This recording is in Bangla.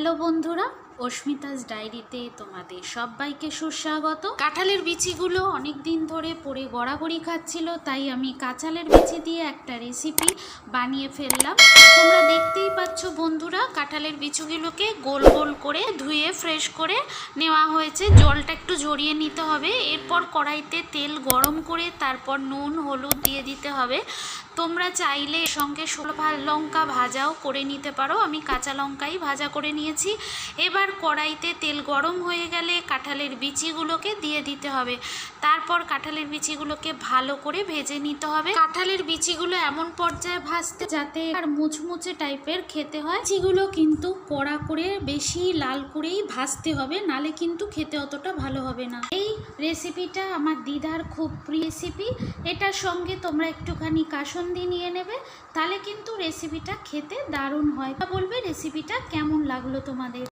হ্যালো বন্ধুরা অস্মিতাস ডায়েরিতে তোমাদের সবাইকে সুস্বাগত। কাঁঠালের বিচিগুলো অনেক দিন ধরে পরে গড়াগড়ি খাচ্ছিল, তাই আমি কাঁচালের বিচি দিয়ে একটা রেসিপি বানিয়ে ফেললাম। তোমরা দেখতেই পাচ্ছ বন্ধুরা, কাঁঠালের বিচুগুলোকে গোল গোল করে ধুয়ে ফ্রেশ করে নেওয়া হয়েছে। জলটা একটু ঝরিয়ে নিতে হবে, এরপর কড়াইতে তেল গরম করে তারপর নুন, হলুদ দিয়ে দিতে হবে। তোমরা চাইলে এর সঙ্গে ষোলো লঙ্কা ভাজাও করে নিতে পারো, আমি কাঁচা লঙ্কাই ভাজা করে নিয়েছি। এবার কড়াইতে তেল গরম হয়ে গেলে কাঁঠালের বিচিগুলোকে দিয়ে দিতে হবে। তারপর কাঁঠালের বিচিগুলোকে ভালো করে ভেজে নিতে হবে। কাঁঠালের বিচিগুলো এমন পর্যায়ে ভাজতে যাতে আর মুচমুচে টাইপের খেতে হয়। বিচিগুলো কিন্তু কড়া করে বেশি লাল করেই ভাজতে হবে, নালে কিন্তু খেতে অতটা ভালো হবে না। এই রেসিপিটা আমার দিদার খুব প্রিয় রেসিপি। এটার সঙ্গে তোমরা একটুখানি কাসন্দি নিয়ে নেবে তাহলে কিন্তু রেসিপিটা খেতে দারুণ হয়। বলবে রেসিপিটা কেমন লাগল তোমাদের?